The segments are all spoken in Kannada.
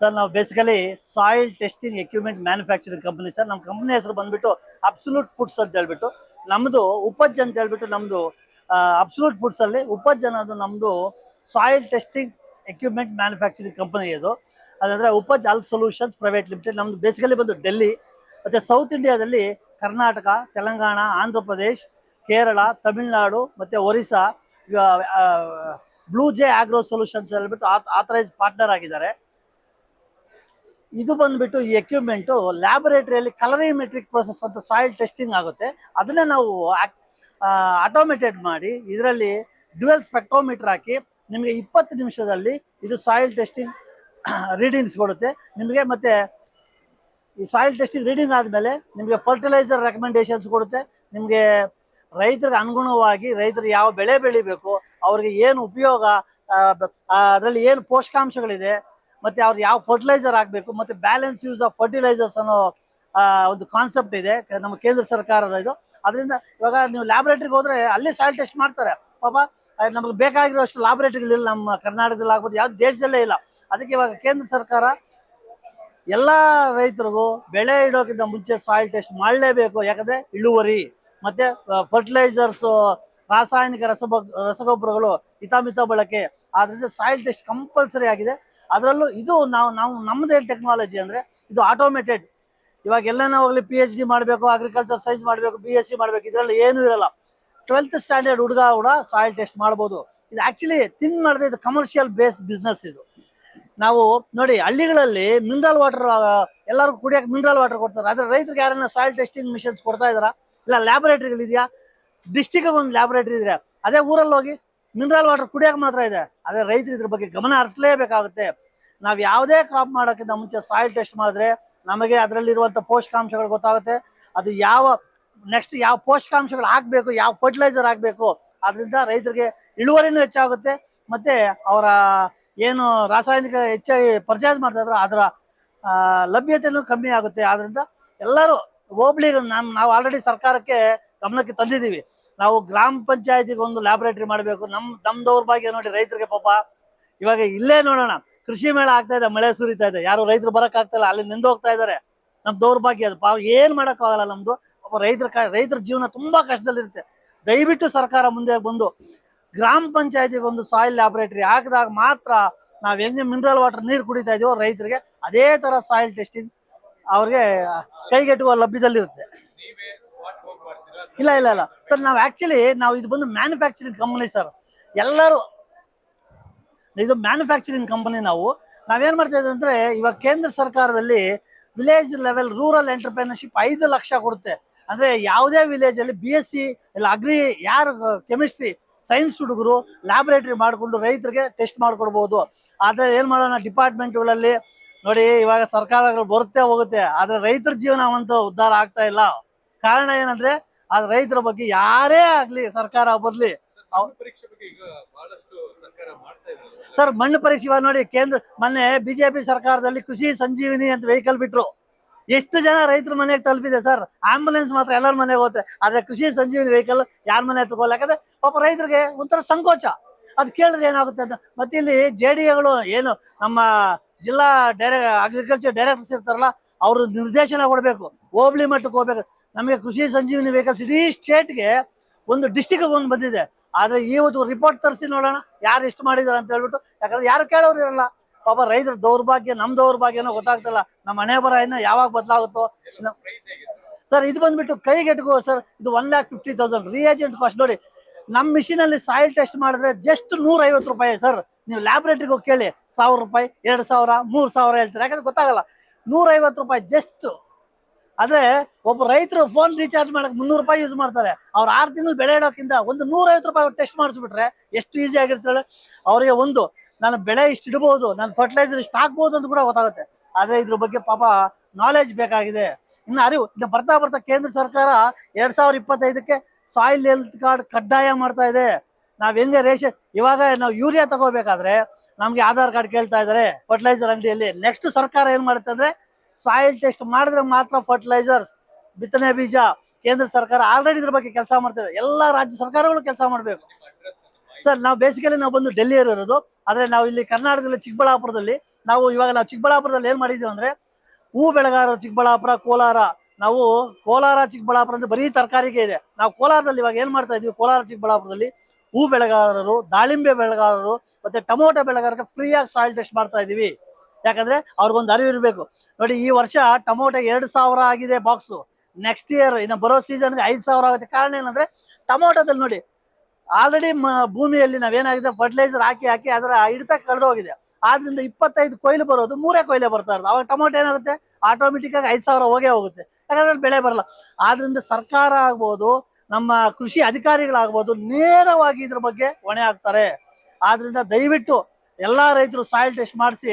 ಸರ್ ನಾವು basically soil testing equipment manufacturing company sir ನಮ್ಮ ಕಂಪನಿ ಹೆಸರು ಬಂದ್ಬಿಟ್ಟು ಅಬ್ಸಲ್ಯೂಟ್ ಫುಡ್ಸ್ ಅಂತ ಹೇಳ್ಬಿಟ್ಟು ನಮ್ಮದು ಉಪಜ್ ಅಂತ ಹೇಳ್ಬಿಟ್ಟು ನಮ್ಮದು ಅಬ್ಸುಲೂಟ್ ಫುಡ್ಸ್ ಅಲ್ಲಿ ಉಪಜ್ ಅನ್ನೋದು ನಮ್ಮದು soil testing equipment manufacturing company ಇದು ಅದಂದ್ರೆ ಉಪಜ್ ಅಲ್ ಸೊಲ್ಯೂಷನ್ಸ್ ಪ್ರೈವೇಟ್ ಲಿಮಿಟೆಡ್ ನಮ್ದು ಬೇಸಿಕಲಿ ಬಂದು ಡೆಲ್ಲಿ ಮತ್ತೆ ಸೌತ್ ಇಂಡಿಯಾದಲ್ಲಿ ಕರ್ನಾಟಕ, ತೆಲಂಗಾಣ, ಆಂಧ್ರ ಪ್ರದೇಶ್, ಕೇರಳ, ತಮಿಳುನಾಡು, ಮತ್ತೆ Orissa blue J agro solutions ಹೇಳ್ಬಿಟ್ಟು ಆಥರೈಸ್ ಪಾರ್ಟ್ನರ್ ಆಗಿದ್ದಾರೆ. ಇದು ಬಂದ್ಬಿಟ್ಟು ಈ ಎಕ್ವಿಪ್ಮೆಂಟು ಲ್ಯಾಬೊರೇಟರಿಯಲ್ಲಿ ಕಲರಿಮೆಟ್ರಿಕ್ ಪ್ರೊಸೆಸ್ ಅಂತ ಸಾಯಿಲ್ ಟೆಸ್ಟಿಂಗ್ ಆಗುತ್ತೆ. ಅದನ್ನೇ ನಾವು ಆಟೋಮೇಟೆಡ್ ಮಾಡಿ ಇದರಲ್ಲಿ ಡ್ಯುಯಲ್ ಸ್ಪೆಕ್ಟ್ರೋಮೀಟರ್ ಹಾಕಿ ನಿಮಗೆ ಇಪ್ಪತ್ತು ನಿಮಿಷದಲ್ಲಿ ಇದು ಸಾಯಿಲ್ ಟೆಸ್ಟಿಂಗ್ ರೀಡಿಂಗ್ಸ್ ಕೊಡುತ್ತೆ. ನಿಮಗೆ ಮತ್ತೆ ಈ ಸಾಯಿಲ್ ಟೆಸ್ಟಿಂಗ್ ರೀಡಿಂಗ್ ಆದಮೇಲೆ ನಿಮಗೆ ಫರ್ಟಿಲೈಸರ್ ರೆಕಮೆಂಡೇಶನ್ಸ್ ಕೊಡುತ್ತೆ. ನಿಮಗೆ ರೈತರಿಗೆ ಅನುಗುಣವಾಗಿ ರೈತರು ಯಾವ ಬೆಳೆ ಬೆಳಿಬೇಕು, ಅವ್ರಿಗೆ ಏನು ಉಪಯೋಗ ಅದರಲ್ಲಿ ಏನು ಪೋಷಕಾಂಶಗಳಿದೆ ಮತ್ತೆ ಅವ್ರು ಯಾವ ಫರ್ಟಿಲೈಸರ್ ಆಗಬೇಕು ಮತ್ತೆ ಬ್ಯಾಲೆನ್ಸ್ ಯೂಸ್ ಆಫ್ ಫರ್ಟಿಲೈಸರ್ಸ್ ಅನ್ನೋ ಒಂದು ಕಾನ್ಸೆಪ್ಟ್ ಇದೆ. ನಮ್ಮ ಕೇಂದ್ರ ಸರ್ಕಾರದ ಇದು. ಅದರಿಂದ ಇವಾಗ ನೀವು ಲ್ಯಾಬ್ರೇಟ್ರಿಗೆ ಹೋದ್ರೆ ಅಲ್ಲಿ ಸಾಯಿಲ್ ಟೆಸ್ಟ್ ಮಾಡ್ತಾರೆ. ಪಾಪ ನಮಗೆ ಬೇಕಾಗಿರೋಷ್ಟು ಲ್ಯಾಬ್ರೇಟ್ರಿಗಳಿಲ್ಲ ನಮ್ಮ ಕರ್ನಾಟಕದಲ್ಲಿ ಆಗ್ಬೋದು, ಯಾವ್ದು ದೇಶದಲ್ಲೇ ಇಲ್ಲ. ಅದಕ್ಕೆ ಇವಾಗ ಕೇಂದ್ರ ಸರ್ಕಾರ ಎಲ್ಲ ರೈತರಿಗೂ ಬೆಳೆ ಇಡೋಕ್ಕಿಂತ ಮುಂಚೆ ಸಾಯಿಲ್ ಟೆಸ್ಟ್ ಮಾಡಲೇಬೇಕು. ಯಾಕಂದ್ರೆ ಇಳುವರಿ, ಮತ್ತೆ ಫರ್ಟಿಲೈಸರ್ಸ್ ರಾಸಾಯನಿಕ ರಸಬ, ರಸಗೊಬ್ಬರಗಳು, ಹಿತಾಮಿತ ಬಳಕೆ. ಆದ್ದರಿಂದ ಸಾಯಿಲ್ ಟೆಸ್ಟ್ ಕಂಪಲ್ಸರಿ ಆಗಿದೆ. ಅದರಲ್ಲೂ ಇದು ನಾವು ನಾವು ನಮ್ಮದೇನು ಟೆಕ್ನಾಲಜಿ ಅಂದ್ರೆ ಇದು ಆಟೋಮೇಟೆಡ್ ಇವಾಗ ಎಲ್ಲನೇ ಹೋಗಲಿ ಪಿ ಎಚ್ ಡಿ ಮಾಡಬೇಕು ಅಗ್ರಿಕಲ್ಚರ್ ಸೈನ್ಸ್ ಮಾಡಬೇಕು ಬಿ ಎಸ್ ಸಿ ಮಾಡಬೇಕು, ಇದರಲ್ಲಿ ಏನೂ ಇರಲ್ಲ. ಟ್ವೆಲ್ತ್ ಸ್ಟ್ಯಾಂಡರ್ಡ್ ಹುಡುಗ ಕೂಡ ಸಾಯಿಲ್ ಟೆಸ್ಟ್ ಮಾಡ್ಬೋದು. ಇದು ಆಕ್ಚುಲಿ ಥಿಂಕ್ ಮಾಡಿದ್ರೆ ಇದು ಕಮರ್ಷಿಯಲ್ ಬೇಸ್ಡ್ ಬಿಸ್ನೆಸ್ ಇದು. ನಾವು ನೋಡಿ ಹಳ್ಳಿಗಳಲ್ಲಿ ಮಿನರಲ್ ವಾಟರ್ ಎಲ್ಲರಿಗೂ ಕುಡಿಯಕ್ಕೆ ಮಿನರಲ್ ವಾಟರ್ ಕೊಡ್ತಾರೆ. ಆದ್ರೆ ರೈತರಿಗೆ ಯಾರನ್ನ ಸಾಯಿಲ್ ಟೆಸ್ಟಿಂಗ್ ಮಿಷನ್ಸ್ ಕೊಡ್ತಾ ಇದ್ದಾರಾ? ಇಲ್ಲ ಲ್ಯಾಬೊರೇಟರಿಗಳಿದೆಯಾ ಡಿಸ್ಟಿಕ್ ಒಂದು ಲ್ಯಾಬೊರೇಟರಿ ಇದ್ರೆ. ಅದೇ ಊರಲ್ಲಿ ಹೋಗಿ ಮಿನರಲ್ ವಾಟರ್ ಕುಡಿಯೋಕೆ ಮಾತ್ರ ಇದೆ. ಅದೇ ರೈತರು ಇದ್ರ ಬಗ್ಗೆ ಗಮನ ಹರಿಸಲೇಬೇಕಾಗುತ್ತೆ. ನಾವು ಯಾವುದೇ ಕ್ರಾಪ್ ಮಾಡೋಕ್ಕಿಂತ ಮುಂಚೆ ಸಾಯಿಲ್ ಟೆಸ್ಟ್ ಮಾಡಿದ್ರೆ ನಮಗೆ ಅದರಲ್ಲಿರುವಂಥ ಪೋಷಕಾಂಶಗಳು ಗೊತ್ತಾಗುತ್ತೆ. ಅದು ಯಾವ ನೆಕ್ಸ್ಟ್ ಯಾವ ಪೋಷಕಾಂಶಗಳು ಹಾಕಬೇಕು, ಯಾವ ಫರ್ಟಿಲೈಸರ್ ಹಾಕಬೇಕು, ಅದರಿಂದ ರೈತರಿಗೆ ಇಳುವರಿನೂ ಹೆಚ್ಚಾಗುತ್ತೆ. ಮತ್ತೆ ಅವರ ಏನು ರಾಸಾಯನಿಕ ಹೆಚ್ಚಾಗಿ ಪರ್ಚೇಸ್ ಮಾಡ್ತಾ ಇದ್ರೆ, ಅದರ ಲಭ್ಯತೆಯೂ ಕಮ್ಮಿ ಆಗುತ್ತೆ. ಆದ್ದರಿಂದ ಎಲ್ಲರೂ ಹೋಬ್ಳಿಗೆ ನಮ್ಮ ನಾವು ಆಲ್ರೆಡಿ ಸರ್ಕಾರಕ್ಕೆ ಗಮನಕ್ಕೆ ತಂದಿದ್ದೀವಿ. ನಾವು ಗ್ರಾಮ ಪಂಚಾಯತಿಗೆ ಒಂದು ಲ್ಯಾಬೊರೇಟರಿ ಮಾಡಬೇಕು. ನಮ್ ನಮ್ ದೌರ್ಭಾಗ್ಯ ನೋಡಿ ರೈತರಿಗೆ ಪಾಪ. ಇವಾಗ ಇಲ್ಲೇ ನೋಡೋಣ. ಕೃಷಿ ಮೇಳ ಆಗ್ತಾ ಇದೆ, ಮಳೆ ಸುರಿತಾ ಇದೆ. ಯಾರು ರೈತರು ಬರಕ್ ಆಗ್ತಾ ಇಲ್ಲ ಅಲ್ಲಿ ನಿಂದು ಹೋಗ್ತಾ ಇದ್ದಾರೆ ನಮ್ ದೌರ್ಭಾಗ್ಯ ಅದು. ಏನ್ ಮಾಡಕ್ ಆಗಲ್ಲ ನಮ್ದು. ಪಾಪ ರೈತರ ರೈತರ ಜೀವನ ತುಂಬಾ ಕಷ್ಟದಲ್ಲಿರುತ್ತೆ ದಯವಿಟ್ಟು ಸರ್ಕಾರ ಮುಂದೆ ಬಂದು ಗ್ರಾಮ ಪಂಚಾಯತಿಗೆ ಒಂದು ಸಾಯಿಲ್ ಲ್ಯಾಬೊರೇಟರಿ ಹಾಕಿದಾಗ ಮಾತ್ರ ನಾವ್ ಹೆಂಗೆ ಮಿನರಲ್ ವಾಟರ್ ನೀರು ಕುಡಿತಾ ಇದೀವೋ ರೈತರಿಗೆ, ಅದೇ ತರ ಸಾಯಿಲ್ ಟೆಸ್ಟಿಂಗ್ ಅವ್ರಿಗೆ ಕೈಗೆಟುವ ಲಭ್ಯದಲ್ಲಿರುತ್ತೆ. ಇಲ್ಲ ಇಲ್ಲ ಇಲ್ಲ. ಸರ್, ನಾವು ಆಕ್ಚುಲಿ ನಾವು ಇದು ಬಂದು ಮ್ಯಾನುಫ್ಯಾಕ್ಚರಿಂಗ್ ಕಂಪನಿ ಸರ್. ಎಲ್ಲರೂ ಇದು ಮ್ಯಾನುಫ್ಯಾಕ್ಚರಿಂಗ್ ಕಂಪನಿ ನಾವು. ನಾವೇನ್ ಮಾಡ್ತಾ ಇದ್ದೀವಿ ಅಂದ್ರೆ, ಇವಾಗ ಕೇಂದ್ರ ಸರ್ಕಾರದಲ್ಲಿ ವಿಲೇಜ್ ಲೆವೆಲ್ ರೂರಲ್ ಎಂಟರ್ಪ್ರಿನರ್ಶಿಪ್ ಐದು ಲಕ್ಷ ಕೊಡುತ್ತೆ. ಅಂದ್ರೆ ಯಾವುದೇ ವಿಲೇಜ್ ಅಲ್ಲಿ ಬಿ ಎಸ್ ಸಿ ಇಲ್ಲ ಅಗ್ರಿ ಯಾರು ಕೆಮಿಸ್ಟ್ರಿ ಸೈನ್ಸ್ ಹುಡುಗರು ಲ್ಯಾಬೊರೇಟರಿ ಮಾಡಿಕೊಂಡು ರೈತರಿಗೆ ಟೆಸ್ಟ್ ಮಾಡ್ಕೊಡ್ಬೋದು. ಆದರೆ ಏನು ಮಾಡೋಣ ಡಿಪಾರ್ಟ್ಮೆಂಟ್ಗಳಲ್ಲಿ ನೋಡಿ, ಇವಾಗ ಸರ್ಕಾರಗಳು ಬರುತ್ತೆ ಹೋಗುತ್ತೆ. ಆದರೆ ರೈತರ ಜೀವನ ಅವಂತೂ ಉದ್ಧಾರ ಆಗ್ತಾ ಇಲ್ಲ. ಕಾರಣ ಏನಂದ್ರೆ ಆ ರೈತರ ಬಗ್ಗೆ ಯಾರೇ ಆಗ್ಲಿ ಸರ್ಕಾರ ಬರ್ಲಿ ಸರ್ ಮಣ್ಣು ಪರೀಕ್ಷೆ ಇವಾಗ ನೋಡಿ ಕೇಂದ್ರ ಮೊನ್ನೆ ಬಿಜೆಪಿ ಸರ್ಕಾರದಲ್ಲಿ ಕೃಷಿ ಸಂಜೀವಿನಿ ಅಂತ ವೆಹಿಕಲ್ ಬಿಟ್ರು. ಎಷ್ಟು ಜನ ರೈತರ ಮನೆಗೆ ತಲುಪಿದೆ ಸರ್? ಆಂಬುಲೆನ್ಸ್ ಮಾತ್ರ ಎಲ್ಲರ ಮನೆಗೆ ಹೋಗುತ್ತೆ ಆದ್ರೆ ಕೃಷಿ ಸಂಜೀವಿನಿ ವೆಹಿಕಲ್ ಯಾರ ಮನೆ ಹತ್ರ ಹೋಗಲ್ಲ ಯಾಕಂದ್ರೆ ಪಾಪ ರೈತರಿಗೆ ಒಂಥರ ಸಂಕೋಚ. ಅದ್ ಕೇಳಿದ್ರೆ ಏನಾಗುತ್ತೆ ಅಂತ ಮತ್ತೆ ಇಲ್ಲಿ ಜೆ ಡಿ ಎಗಳು ಏನು ನಮ್ಮ ಜಿಲ್ಲಾ ಡೈರೆ ಅಗ್ರಿಕಲ್ಚರ್ ಡೈರೆಕ್ಟರ್ಸ್ ಇರ್ತಾರಲ್ಲ ಅವರು ನಿರ್ದೇಶನ ಕೊಡಬೇಕು, ಹೋಬಳಿ ಮಟ್ಟಕ್ಕೆ ಹೋಗ್ಬೇಕು. ನಮಗೆ ಕೃಷಿ ಸಂಜೀವಿನಿ ವೆಹಿಕಲ್ಸ್ ಇಡೀ ಸ್ಟೇಟ್ಗೆ ಒಂದು ಡಿಸ್ಟಿಕ್ ಒಂದು ಬಂದಿದೆ. ಆದ್ರೆ ಇವತ್ತು ರಿಪೋರ್ಟ್ ತರಿಸಿ ನೋಡೋಣ, ಯಾರು ಎಷ್ಟು ಮಾಡಿದಾರೆ ಅಂತ ಹೇಳ್ಬಿಟ್ಟು. ಯಾಕಂದ್ರೆ ಯಾರು ಕೇಳೋರು ಇರಲ್ಲ. ಪಾಪ ರೈತರ ದೌರ್ಭಾಗ್ಯ, ನಮ್ ದೌರ್ಭಾಗ್ಯನೋ ಗೊತ್ತಾಗ್ತಲ್ಲ. ನಮ್ಮ ಹಣೆ ಬರ ಇನ್ನ ಯಾವಾಗ ಬದಲಾಗುತ್ತೋ. ಸರ್, ಇದು ಬಂದ್ಬಿಟ್ಟು ಕೈಗೆಟುಕೋ ಸರ್, ಇದು one lakh fifty thousand reagent cost ನೋಡಿ ನಮ್ಮ ಮಿಷಿನಲ್ಲಿ ಸಾಯಿಲ್ ಟೆಸ್ಟ್ ಮಾಡಿದ್ರೆ ಜಸ್ಟ್ ನೂರ ಐವತ್ತು ರೂಪಾಯಿ ಸರ್. ನೀವು ಲ್ಯಾಬ್ರೇಟರಿಗೆ ಹೋಗಿ ಕೇಳಿ, ಸಾವಿರ ರೂಪಾಯಿ, ಎರಡು ಸಾವಿರ, ಮೂರು ಸಾವಿರ ಹೇಳ್ತಾರೆ. ಯಾಕಂದ್ರೆ ಗೊತ್ತಾಗಲ್ಲ. ನೂರ ಐವತ್ತು ರೂಪಾಯಿ ಜಸ್ಟ್ ಆದ್ರೆ ಒಬ್ಬ ರೈತರು ಫೋನ್ ರೀಚಾರ್ಜ್ ಮಾಡಕ್ ಮುನ್ನೂರು ರೂಪಾಯಿ ಯೂಸ್ ಮಾಡ್ತಾರೆ. ಅವ್ರು ಆರು ತಿಂಗಳು ಬೆಳೆ ಇಡೋಕ್ಕಿಂತ ಒಂದು ನೂರ ಐವತ್ತು ರೂಪಾಯಿ ಟೆಸ್ಟ್ ಮಾಡಿಸ್ಬಿಟ್ರೆ ಎಷ್ಟು ಈಸಿ ಆಗಿರ್ತಾಳೆ ಅವರಿಗೆ ಒಂದು, ನಾನು ಬೆಳೆ ಇಷ್ಟು ಇಡಬಹುದು ನಾನು ಫರ್ಟಿಲೈಸರ್ ಇಷ್ಟು ಹಾಕ್ಬೋದು ಅಂತ ಕೂಡ ಗೊತ್ತಾಗುತ್ತೆ. ಆದ್ರೆ ಇದ್ರ ಬಗ್ಗೆ ಪಾಪ ನಾಲೆಜ್ ಬೇಕಾಗಿದೆ. ಇನ್ನು ಅರಿವು, ಇನ್ನು ಬರ್ತಾ ಬರ್ತಾ ಕೇಂದ್ರ ಸರ್ಕಾರ ಎರಡ್ ಸಾವಿರ ಇಪ್ಪತ್ತೈದಕ್ಕೆ ಸಾಯಿಲ್ ಹೆಲ್ತ್ ಕಾರ್ಡ್ ಕಡ್ಡಾಯ ಮಾಡ್ತಾ ಇದೆ. ನಾವ್ ಹೆಂಗೆ ರೇಷನ್ ಇವಾಗ ನಾವು ಯೂರಿಯಾ ತಗೋಬೇಕಾದ್ರೆ ನಮ್ಗೆ ಆಧಾರ್ ಕಾರ್ಡ್ ಕೇಳ್ತಾ ಇದಾರೆ ಫರ್ಟಿಲೈಸರ್ ಅಂಗಡಿಯಲ್ಲಿ. ನೆಕ್ಸ್ಟ್ ಸರ್ಕಾರ ಏನ್ ಮಾಡುತ್ತೆ ಅಂದ್ರೆ ಸಾಯಿಲ್ ಟೆಸ್ಟ್ ಮಾಡಿದ್ರೆ ಮಾತ್ರ ಫರ್ಟಿಲೈಸರ್ಸ್ ಬಿತ್ತನೆ ಬೀಜ ಕೇಂದ್ರ ಸರ್ಕಾರ ಆಲ್ರೆಡಿ ಇದ್ರ ಬಗ್ಗೆ ಕೆಲಸ ಮಾಡ್ತಾರೆ ಎಲ್ಲಾ ರಾಜ್ಯ ಸರ್ಕಾರಗಳು ಕೆಲಸ ಮಾಡಬೇಕು. ಸರ್ ನಾವು ಬೇಸಿಕಲಿ ನಾವು ಬಂದು ಡೆಲ್ಲಿ ಇರೋದು. ಆದ್ರೆ ನಾವು ಇಲ್ಲಿ ಕರ್ನಾಟಕದಲ್ಲಿ ಚಿಕ್ಕಬಳ್ಳಾಪುರದಲ್ಲಿ ನಾವು ಇವಾಗ ನಾವು ಚಿಕ್ಕಬಳ್ಳಾಪುರದಲ್ಲಿ ಏನ್ ಮಾಡಿದೀವಿ ಅಂದ್ರೆ ಹೂ ಬೆಳೆಗಾರರು ಚಿಕ್ಕಬಳ್ಳಾಪುರ, ಕೋಲಾರ, ನಾವು ಕೋಲಾರ ಚಿಕ್ಕಬಳ್ಳಾಪುರ ಅಂದ್ರೆ ಬರೀ ತರಕಾರಿಗೆ ಇದೆ. ನಾವು ಕೋಲಾರದಲ್ಲಿ ಇವಾಗ ಏನ್ ಮಾಡ್ತಾ ಇದೀವಿ? ಕೋಲಾರ ಚಿಕ್ಕಬಳ್ಳಾಪುರದಲ್ಲಿ ಹೂ ಬೆಳೆಗಾರರು, ದಾಳಿಂಬೆ ಬೆಳೆಗಾರರು ಮತ್ತೆ ಟೊಮೊಟೊ ಬೆಳೆಗಾರರಿಗೆ ಫ್ರೀಯಾಗಿ ಸಾಯಿಲ್ ಟೆಸ್ಟ್ ಮಾಡ್ತಾ ಇದೀವಿ. ಯಾಕಂದ್ರೆ ಅವ್ರಿಗೊಂದು ಅರಿವು ಇರಬೇಕು. ನೋಡಿ, ಈ ವರ್ಷ ಟೊಮೊಟೊ ಎರಡು ಸಾವಿರ ಆಗಿದೆ ಬಾಕ್ಸು ನೆಕ್ಸ್ಟ್ ಇಯರ್ ಇನ್ನು ಬರೋ ಸೀಸನ್ಗೆ ಐದು ಸಾವಿರ ಆಗುತ್ತೆ. ಕಾರಣ ಏನಂದ್ರೆ ಟೊಮೊಟೊದಲ್ಲಿ ನೋಡಿ ಆಲ್ರೆಡಿ ಭೂಮಿಯಲ್ಲಿ ನಾವೇನಾಗಿದೆ ಫರ್ಟಿಲೈಸರ್ ಹಾಕಿ ಹಾಕಿ ಅದರ ಹಿಡಿತ ಕಳೆದು ಹೋಗಿದೆ ಆದ್ರಿಂದ ಇಪ್ಪತ್ತೈದು ಕೊಯ್ಲು ಬರೋದು, ಮೂರೇ ಕೊಯ್ಲೆ ಬರ್ತಾ ಇರೋದು. ಅವಾಗ ಟೊಮೊಟೊ ಏನಾಗುತ್ತೆ? ಆಟೋಮೆಟಿಕ್ ಆಗಿ ಐದು ಸಾವಿರ ಹೋಗೇ ಹೋಗುತ್ತೆ. ಯಾಕಂದ್ರೆ ಬೆಳೆ ಬರಲ್ಲ. ಆದ್ರಿಂದ ಸರ್ಕಾರ ಆಗ್ಬೋದು ನಮ್ಮ ಕೃಷಿ ಅಧಿಕಾರಿಗಳಾಗ್ಬೋದು ನೇರವಾಗಿ ಇದ್ರ ಬಗ್ಗೆ ಹೊಣೆ ಆಗ್ತಾರೆ. ಆದ್ರಿಂದ ದಯವಿಟ್ಟು ಎಲ್ಲಾ ರೈತರು ಸಾಯಿಲ್ ಟೆಸ್ಟ್ ಮಾಡಿಸಿ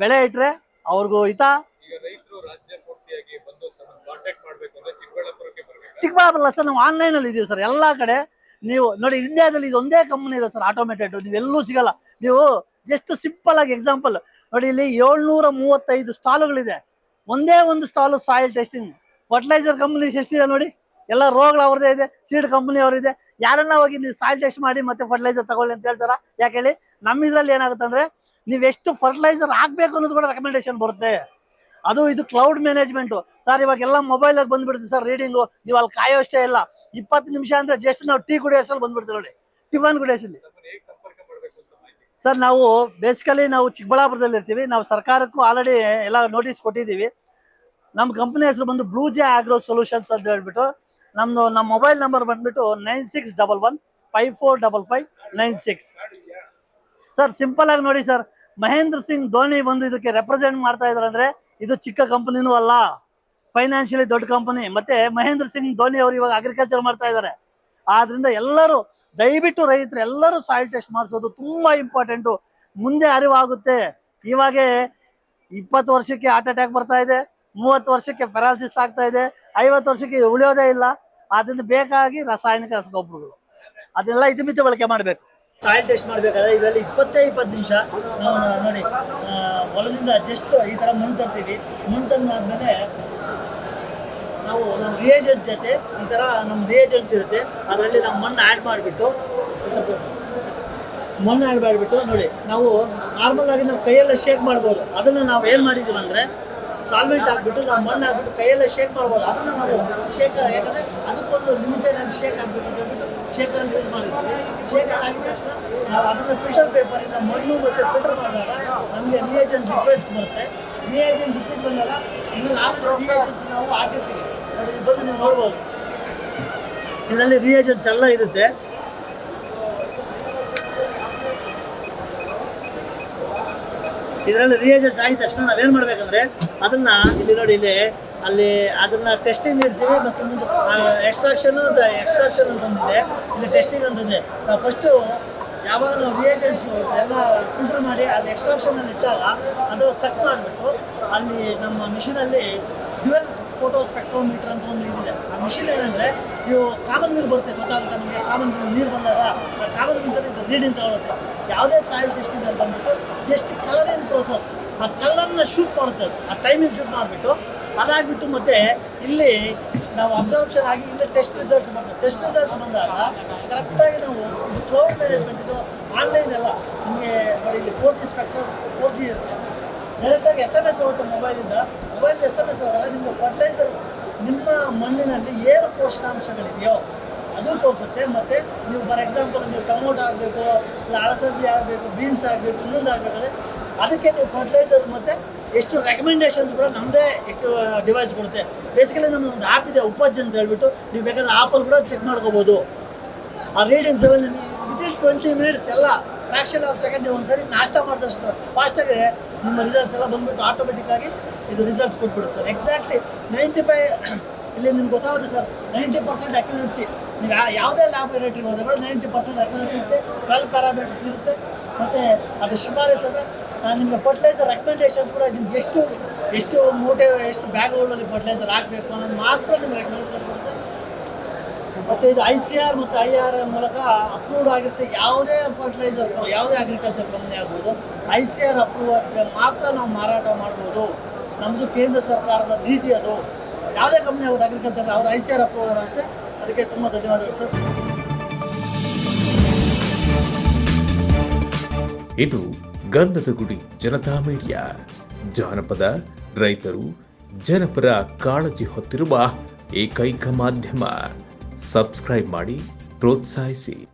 ಬೆಳೆ ಇಟ್ರೆ ಅವ್ರಿಗೂ ಹಿತ. ಚಿಕ್ಕಬಳ್ಳಾಪುರ ಸರ್ ನಾವು ಆನ್ಲೈನ್ ಅಲ್ಲಿ ಇದೀವಿ ಸರ್. ಎಲ್ಲಾ ಕಡೆ ನೀವು ನೋಡಿ ಇಂಡಿಯಾದಲ್ಲಿ ಇದೊಂದೇ ಒಂದೇ ಕಂಪನಿ ಇದೆ ಸರ್ ಆಟೋಮೇಟೆಡ್ ನೀವು ಎಲ್ಲೂ ಸಿಗಲ್ಲ. ನೀವು ಜಸ್ಟ್ ಸಿಂಪಲ್ ಆಗಿ ಎಕ್ಸಾಂಪಲ್ ನೋಡಿ ಇಲ್ಲಿ ಏಳ್ನೂರ ಮೂವತ್ತೈದು ಸ್ಟಾಲುಗಳಿದೆ ಒಂದೇ ಒಂದು stall soil testing fertiliser company ಎಷ್ಟಿದೆ ನೋಡಿ? ಎಲ್ಲ ರೋಗಗಳು ಅವ್ರದೇ ಇದೆ, ಸೀಡ್ ಕಂಪನಿ ಅವ್ರಿದೆ ಯಾರನ್ನ ಹೋಗಿ ನೀವು ಸಾಯಿಲ್ ಟೆಸ್ಟ್ ಮಾಡಿ ಮತ್ತೆ ಫರ್ಟಿಲೈಸರ್ ತಗೊಳ್ಳಿ ಅಂತ ಹೇಳ್ತಾರ? ಯಾಕೆ ಹೇಳಿ? ನಮ್ಮ ಇದ್ರಲ್ಲಿ ಏನಾಗುತ್ತೆ ಅಂದ್ರೆ ನೀವು ಎಷ್ಟು ಫರ್ಟಿಲೈಸರ್ ಹಾಕ್ಬೇಕು ಅನ್ನೋದು ಕೂಡ ರೆಕಮೆಂಡೇಶನ್ ಬರುತ್ತೆ. ಅದು ಇದು ಕ್ಲೌಡ್ ಮ್ಯಾನೇಜ್ಮೆಂಟ್ ಸರ್ ಇವಾಗ ಎಲ್ಲ ಮೊಬೈಲ್ ಬಂದ್ಬಿಡುತ್ತೆ ಸರ್ ರೀಡಿಂಗು ನೀವು ಅಲ್ಲಿ ಕಾಯೋಷ್ಟೇ ಇಲ್ಲ. ಇಪ್ಪತ್ತು ನಿಮಿಷ ಅಂದ್ರೆ ಜಸ್ಟ್ ನಾವು ಟೀ ಕುಡಿಯೋಷ್ಟಲ್ಲಿ ಬಂದ್ಬಿಡ್ತೀವಿ ನೋಡಿ. ಟಿಫನ್ ಮಾಡ್ಬೇಕು ಸರ್ ನಾವು ಬೇಸಿಕಲಿ ನಾವು ಚಿಕ್ಕಬಳ್ಳಾಪುರದಲ್ಲಿ ಇರ್ತೀವಿ. ನಾವು ಸರ್ಕಾರಕ್ಕೂ ಆಲ್ರೆಡಿ ಎಲ್ಲ ನೋಟಿಸ್ ಕೊಟ್ಟಿದ್ದೀವಿ. ನಮ್ಮ ಕಂಪನಿ ಹೆಸರು ಬಂದು ಬ್ಲೂ ಜೆ ಆಗ್ರೋ ಸೊಲ್ಯೂಷನ್ಸ್ ಅಂತ ಹೇಳ್ಬಿಟ್ಟು ನಮ್ದು ನಮ್ಮ ಮೊಬೈಲ್ ನಂಬರ್ ಬಂದ್ಬಿಟ್ಟು nine six double one five four double five nine six sir simple ಆಗಿ ನೋಡಿ ಸರ್ ಮಹೇಂದ್ರ ಸಿಂಗ್ ಧೋನಿ ಬಂದು ಇದಕ್ಕೆ ರೆಪ್ರೆಸೆಂಟ್ ಮಾಡ್ತಾ ಇದಾರೆ ಅಂದ್ರೆ ಇದು ಚಿಕ್ಕ ಕಂಪನಿನೂ ಅಲ್ಲ. ಫೈನಾನ್ಷಿಯಲಿ ದೊಡ್ಡ ಕಂಪನಿ ಮತ್ತೆ ಮಹೇಂದ್ರ ಸಿಂಗ್ ಧೋನಿ ಅವರು ಇವಾಗ ಅಗ್ರಿಕಲ್ಚರ್ ಮಾಡ್ತಾ ಇದ್ದಾರೆ ಆದ್ರಿಂದ ಎಲ್ಲರೂ ದಯವಿಟ್ಟು ರೈತರು ಎಲ್ಲರೂ ಸಾಯಿಲ್ ಟೆಸ್ಟ್ ಮಾಡಿಸೋದು ತುಂಬಾ ಇಂಪಾರ್ಟೆಂಟು ಮುಂದೆ ಅರಿವಾಗುತ್ತೆ. ಇವಾಗೆ ಇಪ್ಪತ್ತು ವರ್ಷಕ್ಕೆ ಹಾರ್ಟ್ ಅಟ್ಯಾಕ್ ಬರ್ತಾ ಇದೆ, ಮೂವತ್ತು ವರ್ಷಕ್ಕೆ ಪೆರಾಲಿಸಿಸ್ ಆಗ್ತಾ ಇದೆ, ಐವತ್ತು ವರ್ಷಕ್ಕೆ ಉಳಿಯೋದೇ ಇಲ್ಲ. ಅದರಿಂದ ಬೇಕಾಗಿ ರಾಸಾಯನಿಕ ರಸಗೊಬ್ಬರಗಳು. ಅದೆಲ್ಲ ಇತಿಮಿತಿ ಬಳಕೆ ಮಾಡಬೇಕು. ಸಾಯಿಲ್ ಟೆಸ್ಟ್ ಮಾಡಬೇಕಾದ್ರೆ ಇದರಲ್ಲಿ ಇಪ್ಪತ್ತೇ ಇಪ್ಪತ್ತು ನಿಮಿಷ ನಾವು ನೋಡಿ ಹೊಲದಿಂದ ಜಸ್ಟ್ ಈ ಥರ ಮಣ್ಣು ತರ್ತೀವಿ. ಮಣ್ಣು ತಂದಾದ್ಮೇಲೆ ನಾವು ನಮ್ಮ ರಿಯೇಜೆಂಟ್ ಜೊತೆ ಈ ಥರ ನಮ್ಮ ರಿಯೇಜೆಂಟ್ಸ್ ಇರುತ್ತೆ. ಅದರಲ್ಲಿ ನಾವು ಮಣ್ಣು ಆ್ಯಡ್ ಮಾಡಿಬಿಟ್ಟು, ಮಣ್ಣು ಆ್ಯಡ್ ಮಾಡಿಬಿಟ್ಟು ನೋಡಿ, ನಾವು ನಾರ್ಮಲ್ ಆಗಿ ನಾವು ಕೈಯೆಲ್ಲ ಶೇಕ್ ಮಾಡ್ಬೋದು. ಅದನ್ನು ನಾವು ಏನು ಮಾಡಿದ್ದೀವಿ ಅಂದರೆ ಸಾಲ್ವೆಂಟ್ ಹಾಕ್ಬಿಟ್ಟು ನಾವು ಮಣ್ಣು ಹಾಕ್ಬಿಟ್ಟು ಕೈಯಲ್ಲೇ ಶೇಕ್ ಮಾಡ್ಬೋದು. ಅದನ್ನು ನಾವು ಶೇಕರ್ ಯಾಕಂದರೆ ಅದಕ್ಕೊಂದು ಲಿಮಿಟೆಡ್ ಆಗಿ ಶೇಕ್ ಹಾಕ್ಬೇಕು ಅಂತ ಹೇಳ್ಬಿಟ್ಟು ಶೇಖರಲ್ಲಿ ಯೂಸ್ ಮಾಡಿರ್ತೀವಿ. ಶೇಖರ್ ಆಗಿದ ತಕ್ಷಣ ನಾವು ಅದನ್ನು ಫಿಲ್ಟರ್ ಪೇಪರಿಂದ ಮಣ್ಣು ಮತ್ತು ಫಿಲ್ಟರ್ ಮಾಡಿದಾಗ ನಮಗೆ ರಿಯೇಜೆಂಟ್ ಲಿಕ್ವಿಡ್ಸ್ ಬರುತ್ತೆ. ರಿಯೇಜೆಂಟ್ ಲಿಕ್ವಿಡ್ ಬಂದಾಗ ಇದರಲ್ಲಿ ಆಲ್ರೆಡಿ ರಿಯೇಜೆಂಟ್ಸ್ ನಾವು ಹಾಕಿರ್ತೀವಿ. ನೋಡಿ ಬಂದು ನೀವು ನೋಡ್ಬೋದು. ಇದರಲ್ಲಿ ರಿಯೇಜೆಂಟ್ಸ್ ಎಲ್ಲ ಇರುತ್ತೆ. ಇದರಲ್ಲಿ ರಿಯೇಜೆಂಟ್ಸ್ ಆಗಿದ ತಕ್ಷಣ ನಾವೇನು ಮಾಡ್ಬೇಕಂದ್ರೆ ಅದನ್ನ ಇಲ್ಲಿ ನೋಡಿ ಇಲ್ಲಿ, ಅಲ್ಲಿ ಅದನ್ನ ಟೆಸ್ಟಿಂಗ್ ಇರ್ತೀವಿ ಮತ್ತು ಎಕ್ಸ್ಟ್ರಾಕ್ಷನ್ ಎಕ್ಸ್ಟ್ರಾಕ್ಷನ್ ಅಂತ ಒಂದಿದೆ. ಇಲ್ಲಿ ಟೆಸ್ಟಿಂಗ್ ಅಂತಂದೆ ಫಸ್ಟು ಯಾವಾಗ ನಾವು ಎಲ್ಲ ಫಿಲ್ಟರ್ ಮಾಡಿ ಅದು ಎಕ್ಸ್ಟ್ರಾಕ್ಷನಲ್ಲಿ ಇಟ್ಟಾಗ ಅದು ಸೆಟ್ ಮಾಡಿಬಿಟ್ಟು ಅಲ್ಲಿ ನಮ್ಮ ಮಿಷಿನಲ್ಲಿ ಡ್ಯುವೆಲ್ ಫೋಟೋ ಸ್ಪೆಕ್ಟ್ರೋಮೀಟರ್ ಅಂತ ಒಂದು ಇದಿದೆ. ಆ ಮಿಷಿನ್ ಏನಂದರೆ ನೀವು ಕಾಮನ್ ಮಿಲ್ ಬರುತ್ತೆ, ಗೊತ್ತಾಗುತ್ತೆ ನಿಮಗೆ? ಕಾಮನ್ ಮಿಲ್ ನೀರು ಬಂದಾಗ ಆ ಕಾಮನ್ ಮಿಲ್ ಇದು ರೀಡಿಂಗ್ ತಗೊಳುತ್ತೆ. ಯಾವುದೇ ಸಾಯಿಲ್ ಟೆಸ್ಟಿಂಗಲ್ಲಿ ಬಂದ್ಬಿಟ್ಟು ಜಸ್ಟ್ ಕಲರಿಂಗ್ ಪ್ರೋಸೆಸ್ ಆ ಕಲರ್ನ ಶೂಟ್ ಮಾಡುತ್ತೆ ಆ ಟೈಮಿಂಗ್ ಶೂಟ್ ಮಾಡಿಬಿಟ್ಟು, ಅದಾಗ್ಬಿಟ್ಟು ಮತ್ತೆ ಇಲ್ಲಿ ನಾವು ಅಬ್ಸರ್ವೇಷನ್ ಆಗಿ ಇಲ್ಲಿ ಟೆಸ್ಟ್ ರಿಸಲ್ಟ್ಸ್ ಬರ್ತದೆ. ಟೆಸ್ಟ್ ರಿಸಲ್ಟ್ ಬಂದಾಗ ಕರೆಕ್ಟಾಗಿ ನಾವು ಇದು ಕ್ಲೌಡ್ ಮ್ಯಾನೇಜ್ಮೆಂಟ್ ಇದು ಆನ್ಲೈನ್ ಎಲ್ಲ ನಿಮಗೆ ನೋಡಿ ಇಲ್ಲಿ four G spectrum four G ಇರುತ್ತೆ. ಡೈರೆಕ್ಟಾಗಿ ಎಸ್ ಎಂ ಎಸ್ ಹೋಗುತ್ತೆ ಮೊಬೈಲಿಂದ ಮೊಬೈಲ್ ಎಸ್ ಎಂ ಎಸ್ ಹೋದಾಗ ನಿಮಗೆ ಫರ್ಟಿಲೈಸರ್ ನಿಮ್ಮ ಮಣ್ಣಿನಲ್ಲಿ ಏನು ಪೋಷಕಾಂಶಗಳಿದೆಯೋ ಅದು ತೋರಿಸುತ್ತೆ. ಮತ್ತು ನೀವು ಫಾರ್ ಎಕ್ಸಾಂಪಲ್ ನೀವು ಟೊಮೊಟೊ ಆಗಬೇಕು, ಇಲ್ಲ ಅಳಸಂದಿ ಆಗಬೇಕು ಬೀನ್ಸ್ ಆಗಬೇಕು, ಇನ್ನೊಂದು ಆಗಬೇಕಾದ್ರೆ ಅದಕ್ಕೆ ನೀವು ಫರ್ಟಿಲೈಸರ್ ಮತ್ತು ಎಷ್ಟು ರೆಕಮೆಂಡೇಷನ್ಸ್ ಕೂಡ ನಮ್ಮದೇ ಡಿವೈಸ್ ಕೊಡುತ್ತೆ. ಬೇಸಿಕಲಿ ಒಂದು ಆ್ಯಪ್ ಇದೆ ಉಪಜ್ ಅಂತ ಹೇಳ್ಬಿಟ್ಟು. ನೀವು ಬೇಕಾದ್ರೆ ಆ್ಯಪಲ್ಲಿ ಕೂಡ ಚೆಕ್ ಮಾಡ್ಕೋಬೋದು. ಆ ರೀಡಿಂಗ್ಸ್ ಎಲ್ಲ ನಿಮಗೆ ವಿತಿನ್ ಟ್ವೆಂಟಿ ಮಿನಿಟ್ಸ್ ಎಲ್ಲ ಫ್ರಾಕ್ಷನ್ ಆಫ್ ಸೆಕೆಂಡ್ ಒಂದು ಸರಿ ನಾಷ್ಟ ಮಾಡಿದಷ್ಟು ಫಾಸ್ಟಾಗಿ ನಿಮ್ಮ ರಿಸಲ್ಟ್ಸ್ ಎಲ್ಲ ಬಂದ್ಬಿಟ್ಟು ಆಟೋಮೆಟಿಕ್ಕಾಗಿ ಇದು ರಿಸಲ್ಟ್ಸ್ ಕೊಟ್ಬಿಡುತ್ತೆ ಸರ್ ಎಕ್ಸಾಕ್ಟ್ಲಿ ನೈಂಟಿ ಫೈವ್ ಇಲ್ಲಿ ನಿಮ್ಗೆ ಗೊತ್ತಾಗುತ್ತೆ ಸರ್ ನೈಂಟಿ ಪರ್ಸೆಂಟ್ ಅಕ್ಯುರೆನ್ಸಿ ನೀವು ಯಾವುದೇ ಲ್ಯಾಬೊರೇಟ್ರಿಗೆ ಹೋದ್ರೆ ಕೂಡ ನೈಂಟಿ ಪರ್ಸೆಂಟ್ ಅಕ್ಯುರೆನ್ಸಿ ಇರುತ್ತೆ ಟ್ವೆಲ್ ಪ್ಯಾರಾಮೀಟರ್ಸ್ ಇರುತ್ತೆ. ಮತ್ತು ಅದು ಶಿಫಾರಸ್ ಅಂದರೆ ನಿಮಗೆ ಫರ್ಟಿಲೈಸರ್ ರೆಕಮೆಂಡೇಷನ್ಸ್ ಕೂಡ ನಿಮ್ಗೆ ಎಷ್ಟು ಎಷ್ಟು ಮೂಟೆ, ಎಷ್ಟು ಬ್ಯಾಗ್ಗಳಲ್ಲಿ ಫರ್ಟಿಲೈಸರ್ ಹಾಕಬೇಕು ಅನ್ನೋದು ಮಾತ್ರ ನಿಮ್ಗೆ ರೆಕಮೆಂಡೇಷನ್ ಮತ್ತು ಇದು ಐ ಸಿ ಆರ್ ಮತ್ತು ಐ ಆರ್ ಮೂಲಕ ಅಪ್ರೂವ್ಡ್ ಆಗಿರುತ್ತೆ. ಯಾವುದೇ ಫರ್ಟಿಲೈಸರ್ ಯಾವುದೇ ಅಗ್ರಿಕಲ್ಚರ್ ಕಂಪ್ನಿ ಆಗ್ಬೋದು ಐ ಸಿ ಆರ್ ಅಪ್ರೂವ್ ಆದರೆ ಮಾತ್ರ ನಾವು ಮಾರಾಟ ಮಾಡ್ಬೋದು. ನಮ್ಮದು ಕೇಂದ್ರ ಸರ್ಕಾರದ ನೀತಿ ಅದು. ಯಾವುದೇ ಕಂಪ್ನಿ ಆಗೋದು ಅಗ್ರಿಕಲ್ಚರ್ ಅವ್ರ ಐ ಸಿ ಆರ್ ಅಪ್ರೂವ್ ಆಗುತ್ತೆ ಅದಕ್ಕೆ ತುಂಬ ಧನ್ಯವಾದಗಳು ಸರ್. ಇದು ಗಂಧದ ಗುಡಿ ಜನತಾ ಮೀಡಿಯಾ. ಜಾನಪದ ರೈತರು ಜನಪರ ಕಾಳಜಿ ಹೊತ್ತಿರುವ ಏಕೈಕ ಮಾಧ್ಯಮ. ಸಬ್ಸ್ಕ್ರೈಬ್ ಮಾಡಿ ಪ್ರೋತ್ಸಾಹಿಸಿ.